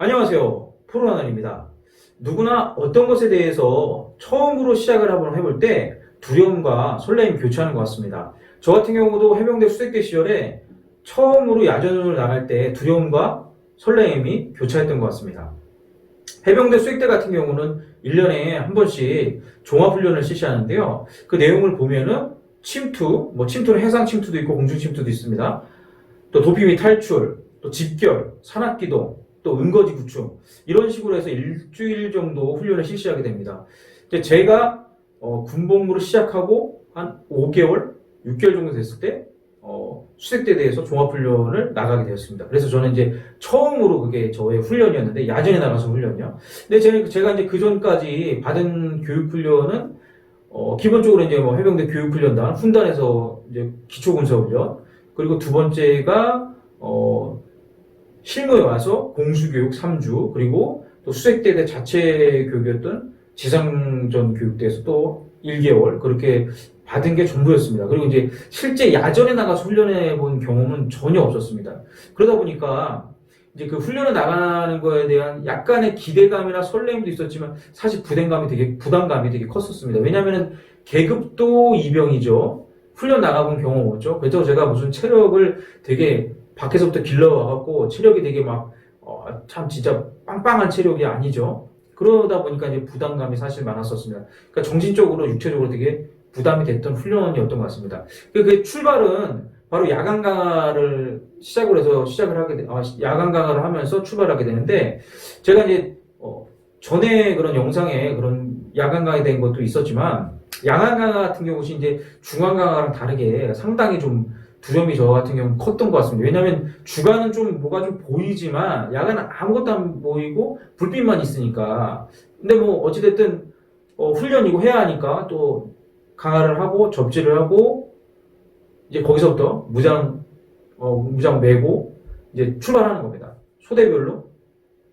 안녕하세요. 프로하늘입니다. 누구나 어떤 것에 대해서 처음으로 시작을 한번 해볼 때 두려움과 설레임이 교차하는 것 같습니다. 저 같은 경우도 해병대 수색대 시절에 처음으로 야전을 나갈 때 두려움과 설레임이 교차했던 것 같습니다. 해병대 수색대 같은 경우는 1년에 한 번씩 종합훈련을 실시하는데요. 그 내용을 보면은 침투, 뭐 침투는 해상 침투도 있고 공중 침투도 있습니다. 또 도피 및 탈출, 또 집결, 산악기동, 또 은거지 구축 이런 식으로 해서 일주일 정도 훈련을 실시하게 됩니다. 이제 제가 어, 군복무를 시작하고 한 5개월, 6개월 정도 됐을 때 어, 수색대에 대해서 종합훈련을 나가게 되었습니다. 그래서 저는 이제 처음으로 그게 저의 훈련이었는데 야전에 나가서 훈련이요. 근데 제가, 제가 이제 그 전까지 받은 교육훈련은 어, 기본적으로 이제 뭐 해병대 교육훈련단, 훈단에서 이제 기초군사훈련, 그리고 두 번째가 어, 실무에 와서 공수교육 3주, 그리고 또 수색대대 자체 교육이었던 지상전 교육대에서 또 1개월, 그렇게 받은 게 전부였습니다. 그리고 이제 실제 야전에 나가서 훈련해 본 경험은 전혀 없었습니다. 그러다 보니까 이제 그 훈련에 나가는 거에 대한 약간의 기대감이나 설렘도 있었지만 사실 부담감이 되게, 부담감이 되게 컸었습니다. 왜냐면은 계급도 이병이죠. 훈련 나가본 경험 없죠. 그래서 제가 무슨 체력을 되게 밖에서부터 길러와갖고 체력이 되게 막, 어, 참 진짜 빵빵한 체력이 아니죠. 그러다 보니까 이제 부담감이 사실 많았었습니다. 그러니까 정신적으로, 육체적으로 되게 부담이 됐던 훈련이었던 것 같습니다. 그, 그 출발은 바로 야간 강화를 시작을 해서 시작을 하게 돼, 아, 야간 강화를 하면서 출발하게 되는데, 제가 이제, 어, 전에 그런 영상에 그런 야간 강화에 대한 것도 있었지만, 야간 강화 같은 경우는 이제 중간 강화랑 다르게 상당히 좀 두려움이 저 같은 경우는 컸던 것 같습니다. 왜냐하면 주간은 좀 뭐가 좀 보이지만 야간은 아무것도 안 보이고 불빛만 있으니까. 근데 뭐 어찌됐든 어, 훈련이고 해야 하니까 또 강화를 하고 접지를 하고 이제 거기서부터 무장 어, 무장 메고 이제 출발하는 겁니다. 소대별로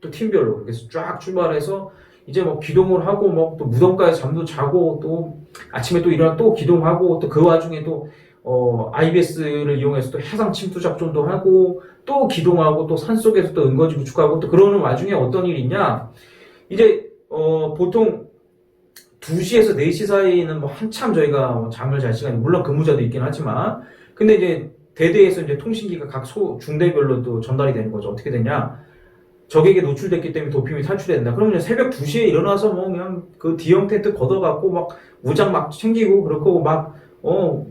또 팀별로 해서 쫙 출발해서 이제 뭐 기동을 하고 뭐 또 무덤가에서 잠도 자고 또 아침에 또 일어나 또 기동하고 또 그 와중에 또 어, IBS를 이용해서 또 해상 침투 작전도 하고 또 기동하고 또 산속에서 또 은거지 구축하고 또 그러는 와중에 어떤 일이 있냐 이제 어, 보통 2시에서 4시 사이는 뭐 한참 저희가 뭐 잠을 잘 시간이 물론 근무자도 있긴 하지만 근데 이제 대대에서 이제 통신기가 각 소, 중대별로 또 전달이 되는 거죠. 어떻게 되냐? 적에게 노출됐기 때문에 도핑이 탈출해야 된다. 그러면 새벽 2시에 일어나서 뭐 그냥 그 D형 텐트 걷어갖고 막 무장 막 챙기고 그렇고 막, 어,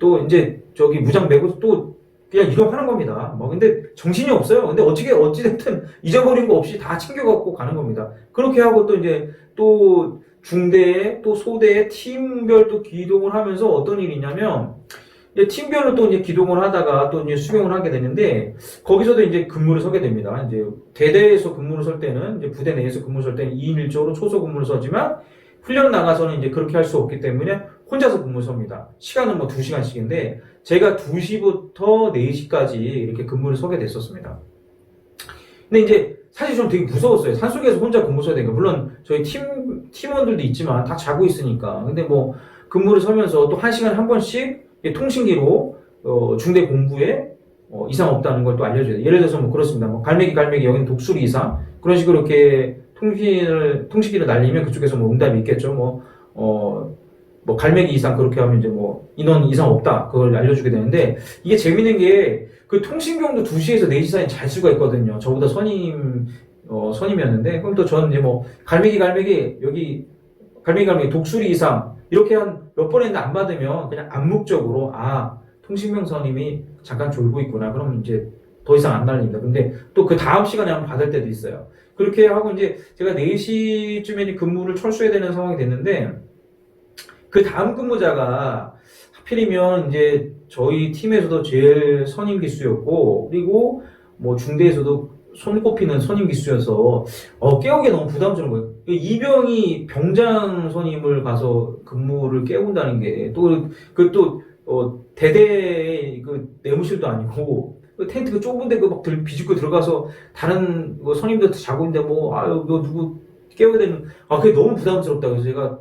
또 이제 저기 무장 메고 또 그냥 이동하는 겁니다. 뭐 근데 정신이 없어요. 근데 어떻게 어찌 됐든 잊어버린 거 없이 다 챙겨 갖고 가는 겁니다. 그렇게 하고 또 이제 또 중대에 또 소대에 팀별 또 기동을 하면서 어떤 일이 있냐면 이제 팀별로 또 이제 기동을 하다가 또 이제 수경을 하게 되는데 거기서도 이제 근무를 서게 됩니다. 이제 대대에서 근무를 설 때는 이제 부대 내에서 근무를 설 때는 2인 1조로 초소 근무를 서지만 훈련 나가서는 이제 그렇게 할 수 없기 때문에 혼자서 근무 섭니다. 시간은 뭐 2시간씩인데 제가 2시부터 4시까지 이렇게 근무를 서게 됐었습니다. 근데 이제 사실 좀 되게 무서웠어요. 산속에서 혼자 근무 서야 되니까. 물론 저희 팀, 팀원들도 있지만 다 자고 있으니까. 근데 뭐 근무를 서면서 또 한 시간에 한 번씩 통신기로 어, 중대 공부에 어, 이상 없다는 걸 또 알려줘야 돼요. 예를 들어서 뭐 그렇습니다. 뭐 갈매기 갈매기 여기는 독수리 이상 그런 식으로 이렇게 통신을 통신기를 날리면 그쪽에서 뭐 응답이 있겠죠. 뭐 어, 뭐 갈매기 이상 그렇게 하면 이제 뭐 인원 이상 없다 그걸 알려주게 되는데 이게 재밌는 게 그 통신경도 2시에서 4시 사이에 잘 수가 있거든요. 저보다 선임 어, 선임이었는데 그럼 또 저는 이제 뭐 갈매기 갈매기 여기 갈매기 갈매기 독수리 이상 이렇게 한 몇 번 했는데 안 받으면 그냥 암묵적으로 아 통신명 선임이 잠깐 졸고 있구나 그러면 이제 더 이상 안 날립니다. 근데 또 그 다음 시간에 한번 받을 때도 있어요. 그렇게 하고 이제 제가 4시쯤에 근무를 철수해야 되는 상황이 됐는데 그 다음 근무자가 하필이면 이제 저희 팀에서도 제일 선임 기수였고 그리고 뭐 중대에서도 손꼽히는 선임 기수여서 어, 깨우기 너무 부담스러운 거예요. 이병이 병장 선임을 가서 근무를 깨운다는 게 또 그또 어, 대대 그 내무실도 아니고 그 텐트 그 좁은데 그막 비집고 들어가서 다른 뭐 선임들 자고 있는데 뭐 아유 너 누구 깨워야 되는 아 그게 너무 부담스럽다 그래서 제가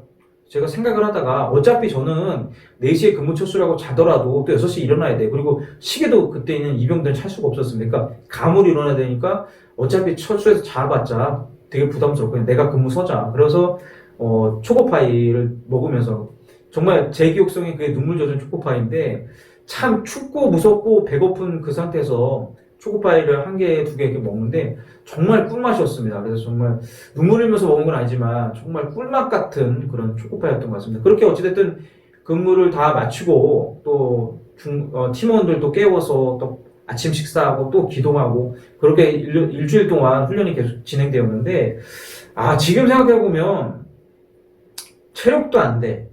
제가 생각을 하다가 어차피 저는 4시에 근무 철수라고 자더라도 또 6시에 일어나야 돼. 그리고 시계도 그때는 이병들은 찰 수가 없었습니다. 그러니까 감으로 일어나야 되니까 어차피 철수해서 자봤자 되게 부담스럽고 내가 근무 서자. 그래서 어, 초코파이를 먹으면서 정말 제 기억 속에 그게 눈물 젖은 초코파이인데 참 춥고 무섭고 배고픈 그 상태에서 초코파이를 한 개, 두 개 이렇게 먹는데 정말 꿀맛이었습니다. 그래서 정말 눈물 흘리면서 먹은 건 아니지만 정말 꿀맛 같은 그런 초코파이였던 것 같습니다. 그렇게 어찌됐든 근무를 다 마치고 또 중, 어, 팀원들도 깨워서 또 아침 식사하고 또 기동하고 그렇게 일, 일주일 동안 훈련이 계속 진행되었는데 아 지금 생각해보면 체력도 안 돼.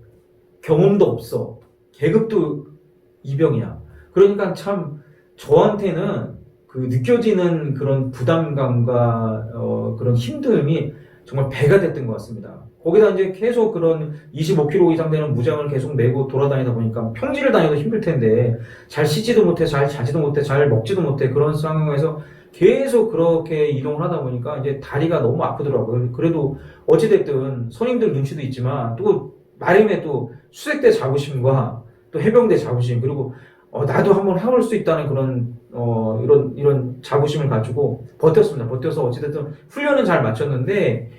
경험도 없어. 계급도 이병이야. 그러니까 참 저한테는 그 느껴지는 그런 부담감과 어, 그런 힘듦이 정말 배가 됐던 것 같습니다. 거기다 이제 계속 그런 25kg 이상 되는 무장을 계속 메고 돌아다니다 보니까 평지를 다녀도 힘들 텐데 잘 쉬지도 못해, 잘 자지도 못해, 잘 먹지도 못해 그런 상황에서 계속 그렇게 이동을 하다 보니까 이제 다리가 너무 아프더라고요. 그래도 어찌됐든 선임들 눈치도 있지만 또 마림의 또 수색대 자부심과 또 해병대 자부심 그리고 어, 나도 한번 해볼 수 있다는 그런 어, 이런 이런 자부심을 가지고 버텼습니다. 버텨서 어찌됐든 훈련은 잘 마쳤는데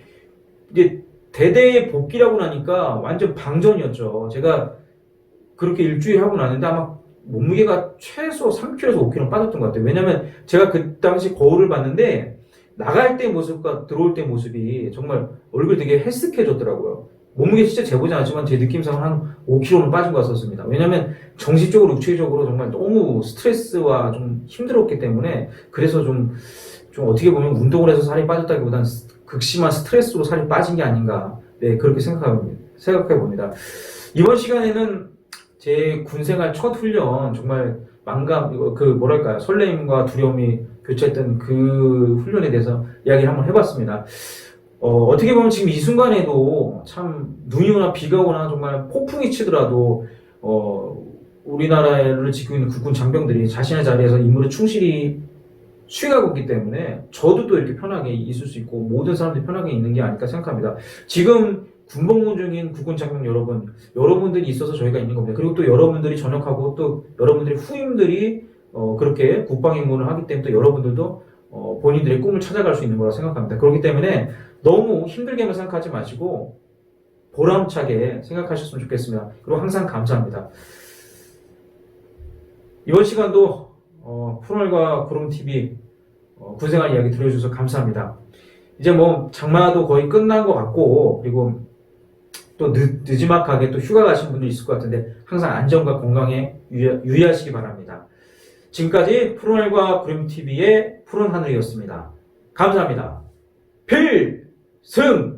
이제 대대의 복귀라고 나니까 완전 방전이었죠. 제가 그렇게 일주일 하고 나는데 아마 몸무게가 최소 3kg에서 5kg 빠졌던 것 같아요. 왜냐면 제가 그 당시 거울을 봤는데 나갈 때 모습과 들어올 때 모습이 정말 얼굴이 되게 헬스케졌더라고요. 몸무게 진짜 재보지 않았지만 제 느낌상은 한 5kg는 빠진 것 같았습니다. 왜냐면 정신적으로 육체적으로 정말 너무 스트레스와 좀 힘들었기 때문에 그래서 좀, 좀 어떻게 보면 운동을 해서 살이 빠졌다기보다는 스- 극심한 스트레스로 살이 빠진 게 아닌가 네 그렇게 생각합니다. 생각해 봅니다. 이번 시간에는 제 군생활 첫 훈련 정말 망감 그 뭐랄까요 설레임과 두려움이 교차했던 그 훈련에 대해서 이야기를 한번 해봤습니다. 어, 어떻게 보면 지금 이 순간에도 참 눈이 오나 비가 오나 정말 폭풍이 치더라도 어, 우리나라를 지키고 있는 국군 장병들이 자신의 자리에서 임무를 충실히 수행하고 있기 때문에 저도 또 이렇게 편하게 있을 수 있고 모든 사람들이 편하게 있는 게 아닐까 생각합니다. 지금 군복무 중인 국군 장병 여러분, 여러분들이 있어서 저희가 있는 겁니다. 그리고 또 여러분들이 전역하고 또 여러분들의 후임들이 어, 그렇게 국방 임무를 하기 때문에 또 여러분들도 어, 본인들의 꿈을 찾아갈 수 있는 거라 생각합니다. 그렇기 때문에 너무 힘들게만 생각하지 마시고 보람차게 생각하셨으면 좋겠습니다. 그리고 항상 감사합니다. 이번 시간도 어, 푸널과 구름TV 어, 군생활 이야기 들려주셔서 감사합니다. 이제 뭐 장마도 거의 끝난 것 같고 그리고 또 늦, 늦지막하게 또 휴가 가신 분들 있을 것 같은데 항상 안전과 건강에 유의, 유의하시기 바랍니다. 지금까지 푸른하늘과 구름TV의 푸른 하늘이었습니다. 감사합니다. 필 soon.